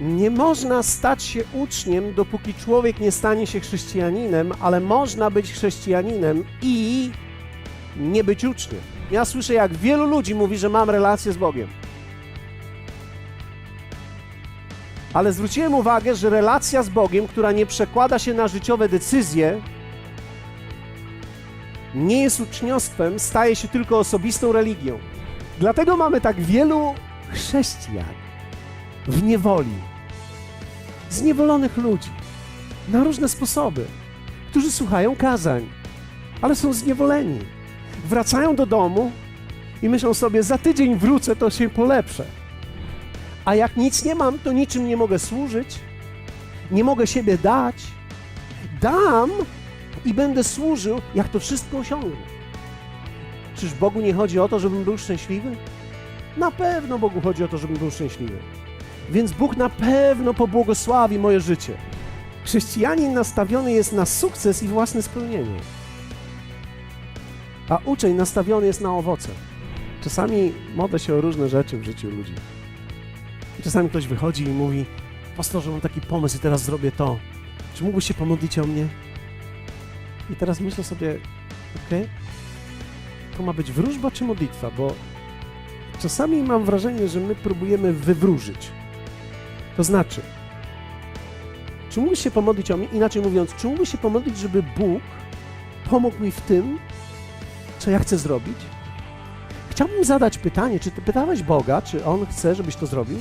Nie można stać się uczniem, dopóki człowiek nie stanie się chrześcijaninem, ale można być chrześcijaninem i nie być uczniem. Ja słyszę, jak wielu ludzi mówi, że mam relację z Bogiem. Ale zwróciłem uwagę, że relacja z Bogiem, która nie przekłada się na życiowe decyzje, nie jest uczniostwem, staje się tylko osobistą religią. Dlatego mamy tak wielu chrześcijan w niewoli, zniewolonych ludzi na różne sposoby, którzy słuchają kazań, ale są zniewoleni. Wracają do domu i myślą sobie, za tydzień wrócę, to się polepszę. A jak nic nie mam, to niczym nie mogę służyć, nie mogę siebie dać. Dam i będę służył, jak to wszystko osiągnę. Czyż Bogu nie chodzi o to, żebym był szczęśliwy? Na pewno Bogu chodzi o to, żebym był szczęśliwy. Więc Bóg na pewno pobłogosławi moje życie. Chrześcijanin nastawiony jest na sukces i własne spełnienie, a uczeń nastawiony jest na owoce. Czasami modlę się o różne rzeczy w życiu ludzi. Czasami ktoś wychodzi i mówi: Pastorze, mam taki pomysł i teraz zrobię to. Czy mógłbyś się pomodlić o mnie? I teraz myślę sobie: Okej, to ma być wróżba czy modlitwa? Bo czasami mam wrażenie, że my próbujemy wywróżyć. To znaczy, czy mógłbyś się pomodlić o mnie? Inaczej mówiąc, czy mógłbyś się pomodlić, żeby Bóg pomógł mi w tym, co ja chcę zrobić? Chciałbym zadać pytanie, czy ty pytałeś Boga, czy On chce, żebyś to zrobił?